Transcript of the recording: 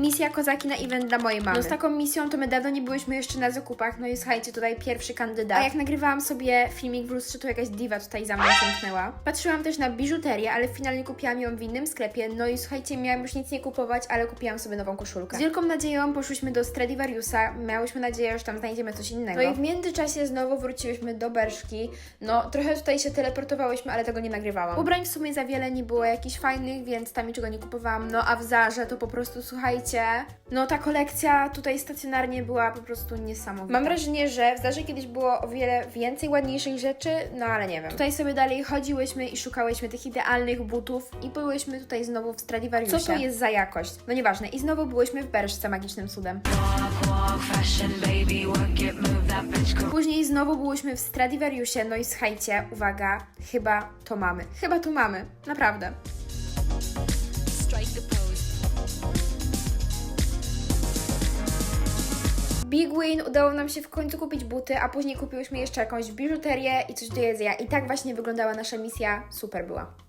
Misja kozaki na event dla mojej mamy. No z taką misją to my dawno nie byłyśmy jeszcze na zakupach, no i słuchajcie, tutaj pierwszy kandydat. A jak nagrywałam sobie filmik w lustrze, to jakaś diwa tutaj za mną zamknęła. Patrzyłam też na biżuterię, ale finalnie kupiłam ją w innym sklepie, no i słuchajcie, miałam już nic nie kupować, ale kupiłam sobie nową koszulkę. Z wielką nadzieją poszłyśmy do Stradivariusa, miałyśmy nadzieję, że tam znajdziemy coś innego. No i w międzyczasie znowu wróciłyśmy do Berszki, no trochę tutaj się teleportowałyśmy, ale tego nie nagrywałam. Ubrań w sumie za wiele nie było jakichś fajnych, więc tam niczego nie kupowałam, no a w Zarze to po prostu, słuchajcie, no ta kolekcja tutaj stacjonarnie była po prostu niesamowita. Mam wrażenie, że w Zarze kiedyś było o wiele więcej ładniejszych rzeczy, no ale nie wiem. Tutaj sobie dalej chodziłyśmy i szukałyśmy tych idealnych butów i byłyśmy tutaj znowu w Stradivariusie. Co to jest za jakość? No nieważne. I znowu byłyśmy w Berszce magicznym cudem. Później znowu byłyśmy w Stradivariusie, no i słuchajcie, uwaga, chyba to mamy. Chyba to mamy, naprawdę. Big win, udało nam się w końcu kupić buty, a później kupiłyśmy jeszcze jakąś biżuterię i coś do jedzenia. I tak właśnie wyglądała nasza misja, super była.